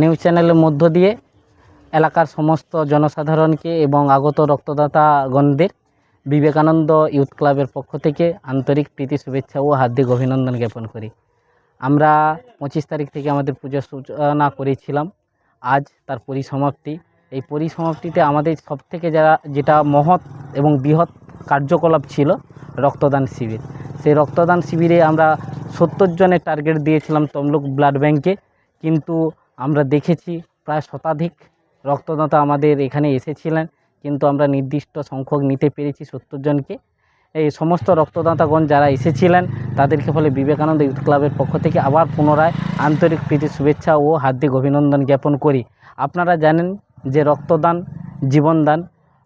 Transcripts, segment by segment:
News চ্যানেলের মধ্য দিয়ে এলাকার সমস্ত জনসাধারণকে এবং আগত রক্তদাতাগণদের বিবেকানন্দ ইউথ ক্লাবের পক্ষ থেকে আন্তরিক প্রীতি, শুভেচ্ছা ও হার্দিক অভিনন্দন জ্ঞাপন করি। আমরা পঁচিশ তারিখ থেকে আমাদের পুজোর সূচনা করেছিলাম। আজ তার পরিসমাপ্তি। এই পরিসমাপ্তিতে আমাদের সবথেকে যারা, যেটা মহৎ এবং বৃহৎ কার্যকলাপ ছিল রক্তদান শিবির। সেই রক্তদান শিবিরে আমরা সত্তর জনের টার্গেট দিয়েছিলাম তমলুক ব্লাড ব্যাংকে। কিন্তু আমরা দেখেছি প্রায় শতাধিক রক্তদাতা আমাদের এখানে এসেছিলেন, কিন্তু আমরা নির্দিষ্ট সংখ্যক নিতে পেরেছি সত্তর জনকে। এই সমস্ত রক্তদাতাগণ যারা এসেছিলেন, তাদেরকে ফলে বিবেকানন্দ ইউথ ক্লাবের পক্ষ থেকে আবার পুনরায় আন্তরিক প্রীতি, শুভেচ্ছা ও হার্দিক অভিনন্দন জ্ঞাপন করি। আপনারা জানেন যে রক্তদান, জীবনদান,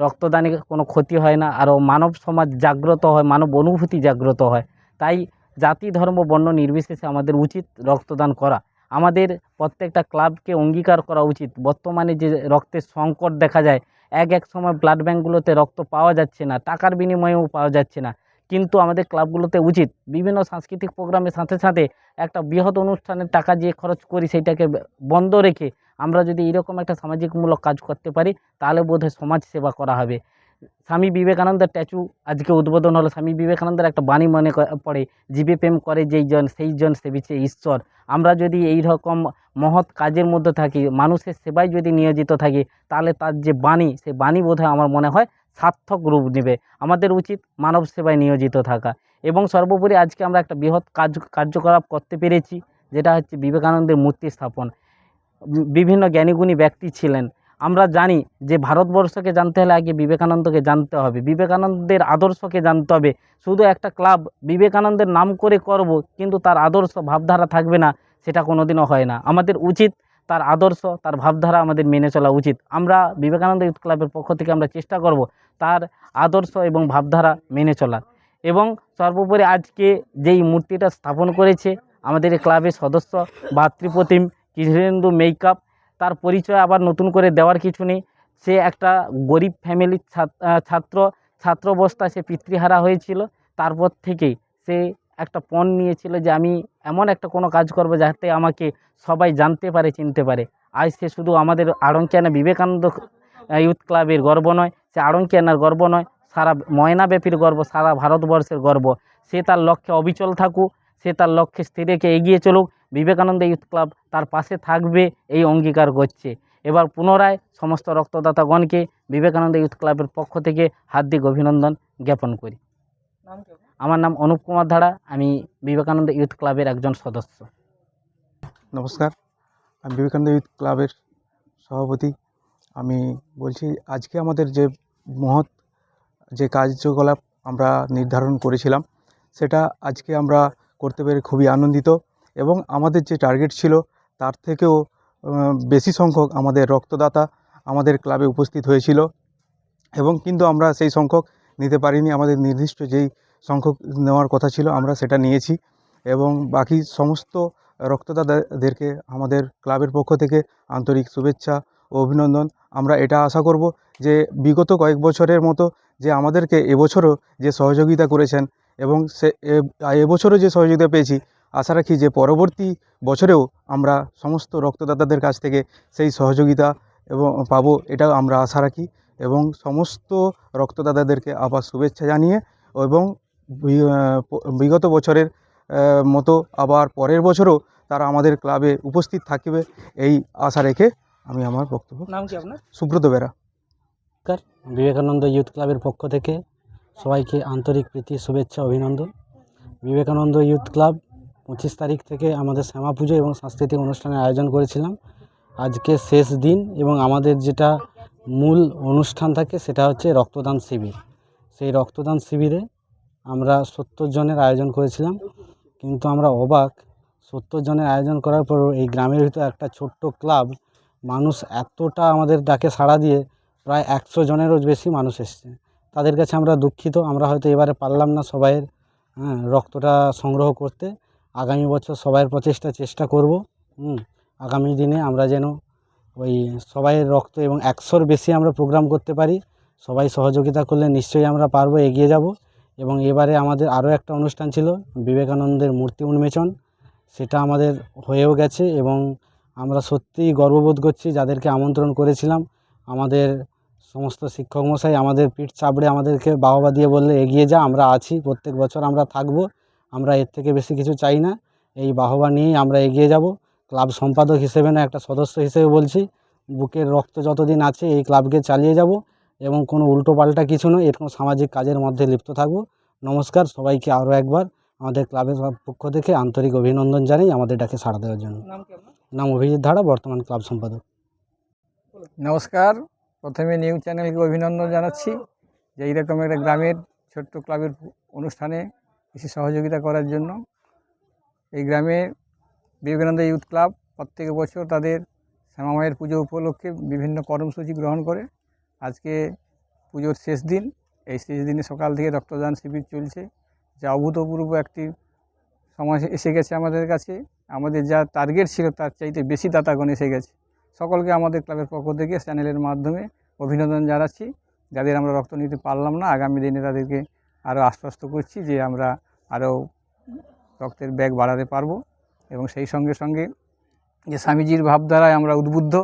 রক্তদানে কোনো ক্ষতি হয় না, আরও মানব সমাজ জাগ্রত হয়, মানব অনুভূতি জাগ্রত হয়। তাই জাতি, ধর্ম, বর্ণ নির্বিশেষে আমাদের উচিত রক্তদান করা। আমাদের প্রত্যেকটা ক্লাবকে অঙ্গীকার করা উচিত। বর্তমানে যে রক্তের সংকট দেখা যায়, এক এক সময় ব্লাড ব্যাঙ্কগুলোতে রক্ত পাওয়া যাচ্ছে না, টাকার বিনিময়েও পাওয়া যাচ্ছে না। কিন্তু আমাদের ক্লাবগুলোতে উচিত, বিভিন্ন সাংস্কৃতিক প্রোগ্রামের সাথে সাথে একটা বৃহৎ অনুষ্ঠানের টাকা যে খরচ করি সেইটাকে বন্ধ রেখে আমরা যদি এরকম একটা সামাজিকমূলক কাজ করতে পারি, তাহলে বোধহয় সমাজ সেবা করা হবে। স্বামী বিবেকানন্দের স্ট্যাচু আজকে উদ্বোধন হলো। স্বামী বিবেকানন্দের একটা বাণী মনে পড়ে, জীবে প্রেম করে যেই জন, সেই জন সেবিছে ঈশ্বর। আমরা যদি এই রকম মহৎ কাজের মধ্যে থাকি, মানুষের সেবায় যদি নিয়োজিত থাকি, তাহলে তার যে বাণী সেই বাণী বোধহয় আমার মনে হয় সার্থক রূপ নেবে। আমাদের উচিত মানব সেবায় নিয়োজিত থাকা। এবং সর্বোপরি আজকে আমরা একটা বৃহৎ কাজ, কার্যকলাপ করতে পেরেছি, যেটা হচ্ছে বিবেকানন্দের মূর্তি স্থাপন। বিভিন্ন জ্ঞানীগুণী ব্যক্তি ছিলেন। আমরা জানি যে ভারতবর্ষকে জানতে হলে আগে বিবেকানন্দকে জানতে হবে। বিবেকানন্দের আদর্শকে জানতে হবে। শুধু একটা ক্লাব বিবেকানন্দের নাম করে করব, কিন্তু তার আদর্শ ভাবধারা থাকবে না, সেটা কোনোদিনও হয় না। আমাদের উচিত তার আদর্শ, তার ভাবধারা আমাদের মেনে চলা উচিত। আমরা বিবেকানন্দ ইউথ ক্লাবের পক্ষ থেকে আমরা চেষ্টা করব তার আদর্শ এবং ভাবধারা মেনে চলার। এবং সর্বোপরি আজকে যেই মূর্তিটা স্থাপন করেছে, আমাদের ক্লাবের সদস্য ভাতৃপ্রতিম কৃষ্ণেন্দু মেকআপ তার পরিচয় আবার নতুন করে দেওয়ার কিছু নেই। সে একটা গরিব ফ্যামিলির ছাত- ছাত্র, ছাত্রাবস্থায় সে পিতৃহারা হয়েছিল। তারপর থেকেই সে একটা পণ নিয়েছিল যে, আমি এমন একটা কোনো কাজ করব যাতে আমাকে সবাই জানতে পারে, চিনতে পারে। আজ সে শুধু আমাদের আড়ংকিয়ানা বিবেকানন্দ ইউথ ক্লাবের গর্ব নয়, সে আড়ংকিয়ানার গর্ব নয়, সারা ময়নাব্যাপীর গর্ব, সারা ভারতবর্ষের গর্ব। সে তার লক্ষ্যে অবিচল থাকুক, সে তার লক্ষ্যে স্থির রেখে এগিয়ে চলুক বিবেকানন্দ ইউথ ক্লাব তার পাশে থাকবে এই অঙ্গীকার করছে। এবার পুনরায় সমস্ত রক্তদাতাগণকে বিবেকানন্দ ইউথ ক্লাবের পক্ষ থেকে হার্দিক অভিনন্দন জ্ঞাপন করি। আমার নাম অনুপ কুমার ধারা আমি বিবেকানন্দ ইউথ ক্লাবের একজন সদস্য। নমস্কার আমি বিবেকানন্দ ইউথ ক্লাবের সভাপতি। আমি বলছি আজকে আমাদের যে মহৎ যে কার্যকলাপ আমরা নির্ধারণ করেছিলাম সেটা আজকে আমরা করতে পেরে খুবই আনন্দিত। এবং আমাদের যে টার্গেট ছিল, তার থেকেও বেশি সংখ্যক আমাদের রক্তদাতা আমাদের ক্লাবে উপস্থিত হয়েছিল। এবং কিন্তু আমরা সেই সংখ্যক নিতে পারিনি, আমাদের নির্দিষ্ট যেই সংখ্যক নেওয়ার কথা ছিল, আমরা সেটা নিয়েছি। এবং বাকি সমস্ত রক্তদাতাদেরকে আমাদের ক্লাবের পক্ষ থেকে আন্তরিক শুভেচ্ছা ও অভিনন্দন। আমরা এটা আশা করব যে বিগত কয়েক বছরের মতো যে আমাদেরকে এবছরও যে সহযোগিতা করেছেন এবং সে এবছরও যে সহযোগিতা পেয়েছি আশা রাখি যে পরবর্তী বছরেও আমরা সমস্ত রক্তদাতাদের কাছ থেকে সেই সহযোগিতা এবং পাবো এটাও আমরা আশা রাখি এবং সমস্ত রক্তদাতাদেরকে আবার শুভেচ্ছা জানিয়ে এবং বিগত বছরের মতো আবার পরের বছরও তারা আমাদের ক্লাবে উপস্থিত থাকবে এই আশা রেখে আমি আমার বক্তব্য নাম কি আপনার? সুব্রত বেরা। বিবেকানন্দ ইউথ ক্লাবের পক্ষ থেকে সবাইকে আন্তরিক প্রীতি শুভেচ্ছা অভিনন্দন। বিবেকানন্দ ইউথ ক্লাব পঁচিশ তারিখ থেকে আমাদের শ্যামা পুজো এবং সাংস্কৃতিক অনুষ্ঠানের আয়োজন করেছিলাম। আজকে শেষ দিন এবং আমাদের যেটা মূল অনুষ্ঠান থাকে সেটা হচ্ছে রক্তদান শিবির। সেই রক্তদান শিবিরে আমরা সত্তর জনের আয়োজন করেছিলাম। কিন্তু আমরা অবাক, সত্তর জনের আয়োজন করার পরও এই গ্রামের ভিতর একটা ছোট্ট ক্লাব মানুষ এতটা আমাদের ডাকে সাড়া দিয়ে প্রায় একশো জনেরও বেশি মানুষ এসছে। তাদের কাছে আমরা দুঃখিত, আমরা হয়তো এবারে পারলাম না সবাইয়ের হ্যাঁ রক্তটা সংগ্রহ করতে। আগামী বছর সবাইয়ের প্রচেষ্টা, চেষ্টা করব, হুম, আগামী দিনে আমরা যেন ওই সবাইয়ের রক্ত এবং একশোর বেশি আমরা প্রোগ্রাম করতে পারি। সবাই সহযোগিতা করলে নিশ্চয়ই আমরা পারব, এগিয়ে যাব। এবং এবারে আমাদের আরও একটা অনুষ্ঠান ছিল, বিবেকানন্দের মূর্তি উন্মোচন। সেটা আমাদের হয়েও গেছে এবং আমরা সত্যিই গর্ববোধ করছি, যাদেরকে আমন্ত্রণ করেছিলাম। আমাদের সমস্ত শিক্ষক মশাই আমাদের পিঠ চাপড়ে আমাদেরকে বাহবা দিয়ে বললে, এগিয়ে যা, আমরা আছি, প্রত্যেক বছর আমরা থাকব। আমরা এর থেকে বেশি কিছু চাই না। এই বাহবা নিয়েই আমরা এগিয়ে যাব। ক্লাব সম্পাদক হিসেবে না একটা সদস্য হিসেবে বলছি বুকের রক্ত যতদিন আছে এই ক্লাবকে চালিয়ে যাব এবং কোনো উল্টোপাল্টা কিছু নয় এরকম সামাজিক কাজের মধ্যে লিপ্ত থাকব। নমস্কার সবাইকে আরও একবার আমাদের ক্লাবের পক্ষ থেকে আন্তরিক অভিনন্দন জানাই আমাদের ডাকে সাড়া দেওয়ার জন্য। নাম নাম অভিজিৎ ধারা বর্তমান ক্লাব সম্পাদক। নমস্কার প্রথমে নিউজ চ্যানেলকে অভিনন্দন জানাচ্ছি যে এইরকম একটা গ্রামের ছোট্ট ক্লাবের অনুষ্ঠানে এসে সহযোগিতা করার জন্য। এই গ্রামে বিবেকানন্দ ইউথ ক্লাব প্রত্যেক বছর তাদের শ্যামামায়ের পুজো উপলক্ষে বিভিন্ন কর্মসূচি গ্রহণ করে। আজকে পুজোর শেষ দিন। এই শেষ দিনে সকাল থেকে রক্তদান শিবির চলছে। যা অভূতপূর্ব একটি সময় এসে গেছে আমাদের কাছে। আমাদের যা টার্গেট ছিল তার চাইতে বেশি দাতাগণ এসে গেছে। সকলকে আমাদের ক্লাবের পক্ষ থেকে চ্যানেলের মাধ্যমে অভিনন্দন জানাচ্ছি। যাদের আমরা রক্ত নিতে পারলাম না, আগামী দিনে তাদেরকে আরও আশ্বস্ত করছি যে আমরা আরও রক্তের ব্যাগ বাড়াতে পারব এবং সেই সঙ্গে সঙ্গে যে স্বামীজির ভাবধারায় আমরা উদ্বুদ্ধ,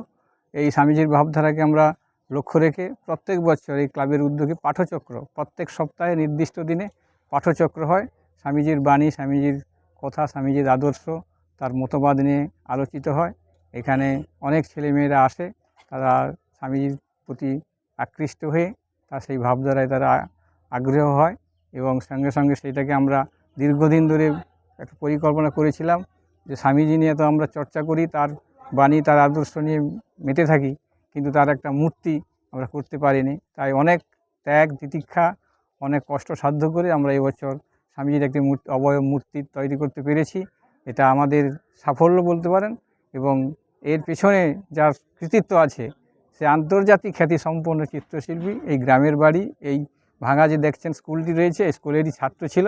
এই স্বামীজির ভাবধারাকে আমরা লক্ষ্য রেখে প্রত্যেক বছর এই ক্লাবের উদ্যোগে পাঠচক্র, প্রত্যেক সপ্তাহে নির্দিষ্ট দিনে পাঠচক্র হয়। স্বামীজির বাণী, স্বামীজির কথা, স্বামীজির আদর্শ তার মতবাদ নিয়ে আলোচিত হয়। এখানে অনেক ছেলেমেয়েরা আসে, তারা স্বামীজির প্রতি আকৃষ্ট হয়ে তার সেই ভাবধারায় তারা আগ্রহ হয়। এবং সঙ্গে সঙ্গে সেইটাকে আমরা দীর্ঘদিন ধরে একটা পরিকল্পনা করেছিলাম যে স্বামীজি নিয়ে তো আমরা চর্চা করি, তার বাণী, তার আদর্শ নিয়ে মেতে থাকি, কিন্তু তার একটা মূর্তি আমরা করতে পারিনি। তাই অনেক ত্যাগ, তিতিক্ষা, অনেক কষ্ট সাধ্য করে আমরা এবছর স্বামীজির একটি মূর্তি, অবয়ব মূর্তি তৈরি করতে পেরেছি। এটা আমাদের সাফল্য বলতে পারেন এবং এর পেছনে যার কৃতিত্ব আছে, সে আন্তর্জাতিক খ্যাতি সম্পন্ন চিত্রশিল্পী, এই গ্রামের বাড়ি, এই ভাঙা যে দেখছেন স্কুলটি রয়েছে স্কুলেরই ছাত্র ছিল।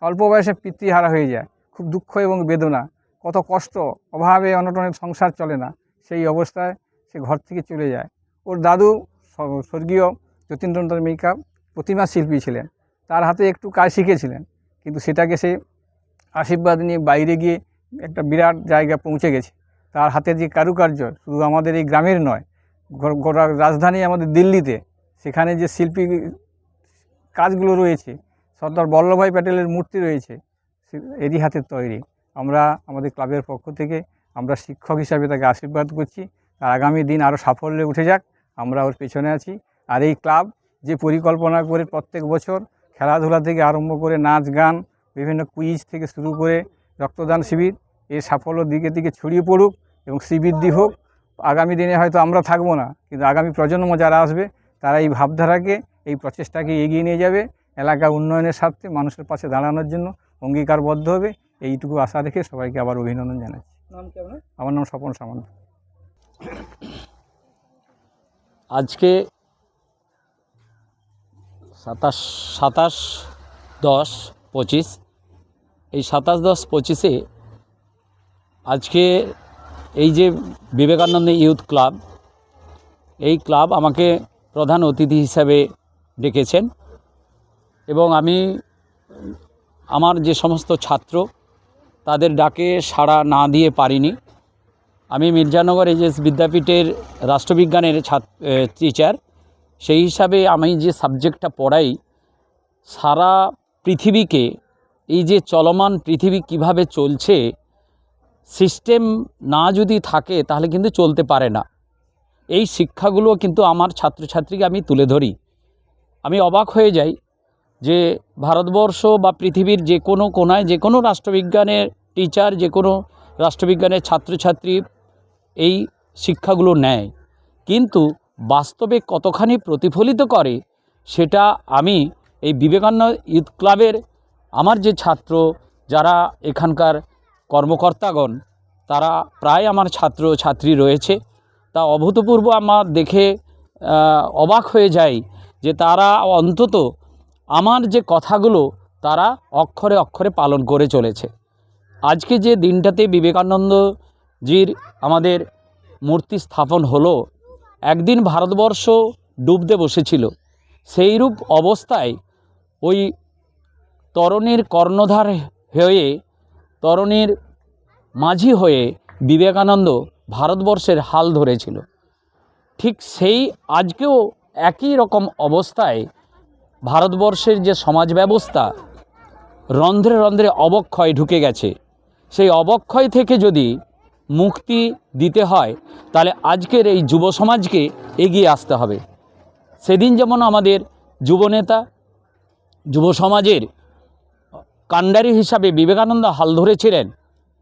অল্প বয়সে পিতৃহারা হয়ে যায়। খুব দুঃখ এবং বেদনা। কত কষ্ট, অভাবে অনটনের সংসার চলে না। সেই অবস্থায় সে ঘর থেকে চলে যায়। ওর দাদু স্বর্গীয় যতীন্দ্রনাথ মিকা প্রতিমা শিল্পী ছিলেন। তার হাতে একটু কাজ শিখেছিলেন। কিন্তু সেটাকে সে আশীর্বাদ নিয়ে বাইরে গিয়ে একটা বিরাট জায়গা পৌঁছে গেছে। তার হাতের যে কারুকার্য, শুধু আমাদের এই গ্রামের নয় গোটা রাজধানী আমাদের দিল্লিতে। সেখানে যে শিল্পী কাজগুলো রয়েছে। সর্দার বল্লভভাই প্যাটেলের মূর্তি রয়েছে এরই হাতের তৈরি। আমরা আমাদের ক্লাবের পক্ষ থেকে আমরা শিক্ষক হিসাবে তাকে আশীর্বাদ করছি। তার আগামী দিন আরও সাফল্যে উঠে যাক, আমরা ওর পেছনে আছি। আর এই ক্লাব যে পরিকল্পনা করে প্রত্যেক বছর খেলাধুলা থেকে আরম্ভ করে নাচ গান, বিভিন্ন কুইজ থেকে শুরু করে রক্তদান শিবির, এর সাফল্য দিকে দিকে ছড়িয়ে পড়ুক এবং শ্রীবৃদ্ধি হোক। আগামী দিনে হয়তো আমরা থাকব না, কিন্তু আগামী প্রজন্ম যারা আসবে, তারা এই ভাবধারাকে এই প্রচেষ্টাকে এগিয়ে নিয়ে যাবে। এলাকা উন্নয়নের স্বার্থে মানুষের পাশে দাঁড়ানোর জন্য অঙ্গীকারবদ্ধ হবে। এইটুকু আশা রেখে সবাইকে আবার অভিনন্দন জানাচ্ছি। নাম আমার নাম স্বপন সামন্ত। আজকে সাতাশ সাতাশ দশ পঁচিশ এই সাতাশ দশ পঁচিশে আজকে এই যে বিবেকানন্দ ইউথ ক্লাব এই ক্লাব আমাকে প্রধান অতিথি হিসাবে ডেকেছেন এবং আমি আমার যে সমস্ত ছাত্র, তাদের ডাকে সাড়া না দিয়ে পারিনি। আমি মির্জানগর এইচএস বিদ্যাপীঠের রাষ্ট্রবিজ্ঞানের টিচার সেই হিসাবে আমি যে সাবজেক্টটা পড়াই, সারা পৃথিবীকে, এই যে চলমান পৃথিবী কীভাবে চলছে সিস্টেম না যদি থাকে, তাহলে কিন্তু চলতে পারে না। এই শিক্ষাগুলো কিন্তু আমার ছাত্রছাত্রীকে আমি তুলে ধরি। আমি অবাক হয়ে যাই যে ভারতবর্ষ বা পৃথিবীর যে কোনো কোনায়, যে কোনো রাষ্ট্রবিজ্ঞানের টিচার যে কোনো রাষ্ট্রবিজ্ঞানের ছাত্রছাত্রী এই শিক্ষাগুলো নেয়। কিন্তু বাস্তবে কতখানি প্রতিফলিত করে সেটা আমি এই বিবেকানন্দ ইউথ ক্লাবের আমার যে ছাত্র, যারা এখানকার কর্মকর্তাগণ, তারা প্রায় আমার ছাত্র ছাত্রী রয়েছে। তা অভূতপূর্ব আমার দেখে অবাক হয়ে যায় যে তারা অন্তত আমার যে কথাগুলো তারা অক্ষরে অক্ষরে পালন করে চলেছে। আজকে যে দিনটাতে বিবেকানন্দজির আমাদের মূর্তি স্থাপন হলো, একদিন ভারতবর্ষ ডুবতে বসেছিল। সেইরূপ অবস্থায় ওই তরণীর কর্ণধার হয়ে, তরণীর মাঝি হয়ে বিবেকানন্দ ভারতবর্ষের হাল ধরেছিল। ঠিক সেই আজকেও একই রকম অবস্থায় ভারতবর্ষের যে সমাজ ব্যবস্থা রন্ধ্রে রন্ধ্রে অবক্ষয় ঢুকে গেছে। সেই অবক্ষয় থেকে যদি মুক্তি দিতে হয়, তাহলে আজকের এই যুব সমাজকে এগিয়ে আসতে হবে। সেদিন যেমন আমাদের যুবনেতা যুব সমাজের কাণ্ডারি হিসাবে বিবেকানন্দ হাল ধরেছিলেন,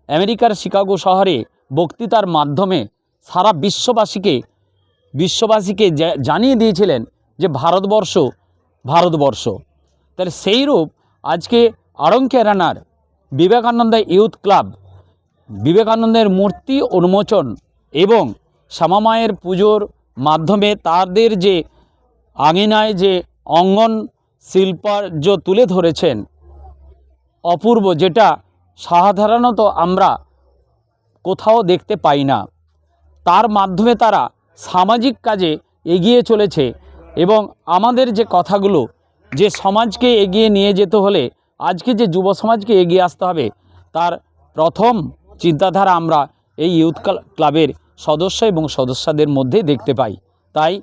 আমেরিকার শিকাগো শহরে বক্তৃতার মাধ্যমে সারা বিশ্ববাসীকে বিশ্ববাসীকে জানিয়ে দিয়েছিলেন যে ভারতবর্ষ ভারতবর্ষ। তাহলে সেই রূপ আজকে আড়ং কেরানার বিবেকানন্দ ইউথ ক্লাব, বিবেকানন্দের মূর্তি উন্মোচন এবং শ্যামামায়ের পুজোর মাধ্যমে তাদের যে আঙিনায় যে অঙ্গন শিল্পার্য তুলে ধরেছেন, অপূর্ব যেটা সাধারণত আমরা কোথাও দেখতে পাই না। তার মাধ্যমে তারা সামাজিক কাজে এগিয়ে চলেছে এবং আমাদের যে কথাগুলো, যে সমাজকে এগিয়ে নিয়ে যেতে হলে আজকে যে যুব সমাজকে এগিয়ে আসতে হবে, তার প্রথম চিন্তাধারা আমরা এই ইউথ ক্লা- ক্লাবের সদস্য এবং সদস্যদের মধ্যে দেখতে পাই। তাই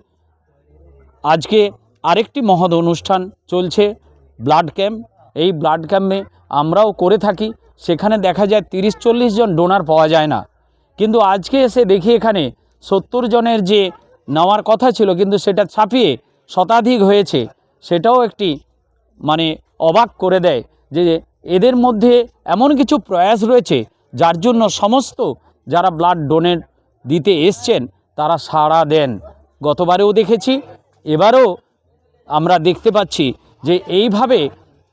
আজকে আরেকটি মহৎ অনুষ্ঠান চলছে, ব্লাড ক্যাম্প। এই ব্লাড ক্যাম্পে আমরাও করে থাকি, সেখানে দেখা যায় তিরিশ চল্লিশ জন ডোনার পাওয়া যায় না। কিন্তু আজকে এসে দেখি এখানে সত্তর জনের যে নেওয়ার কথা ছিল, কিন্তু সেটা ছাপিয়ে শতাধিক হয়েছে, সেটাও একটি মানে অবাক করে দেয় যে এদের মধ্যে এমন কিছু প্রয়াস রয়েছে যার জন্য সমস্ত যারা ব্লাড ডোনেট দিতে এসছেন, তারা সাড়া দেন। গতবারেও দেখেছি, এবারও আমরা দেখতে পাচ্ছি যে এইভাবে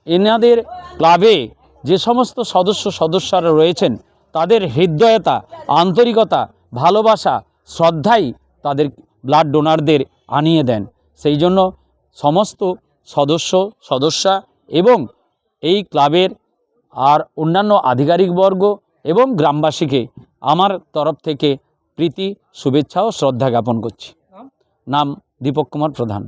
এনাদের ক্লাবে যে সমস্ত সদস্য সদস্যরা রয়েছেন, তাদের হৃদয়তা, আন্তরিকতা, ভালোবাসা শ্রদ্ধাই তাদের ব্লাড ডোনারদের আনিয়ে দেন। সেই জন্য সমস্ত সদস্য, সদস্যা এবং এই ক্লাবের আর অন্যান্য আধিকারিকবর্গ এবং গ্রামবাসীকে আমার তরফ থেকে প্রীতি, শুভেচ্ছা ও শ্রদ্ধা জ্ঞাপন করছি। নাম দীপক কুমার প্রধান।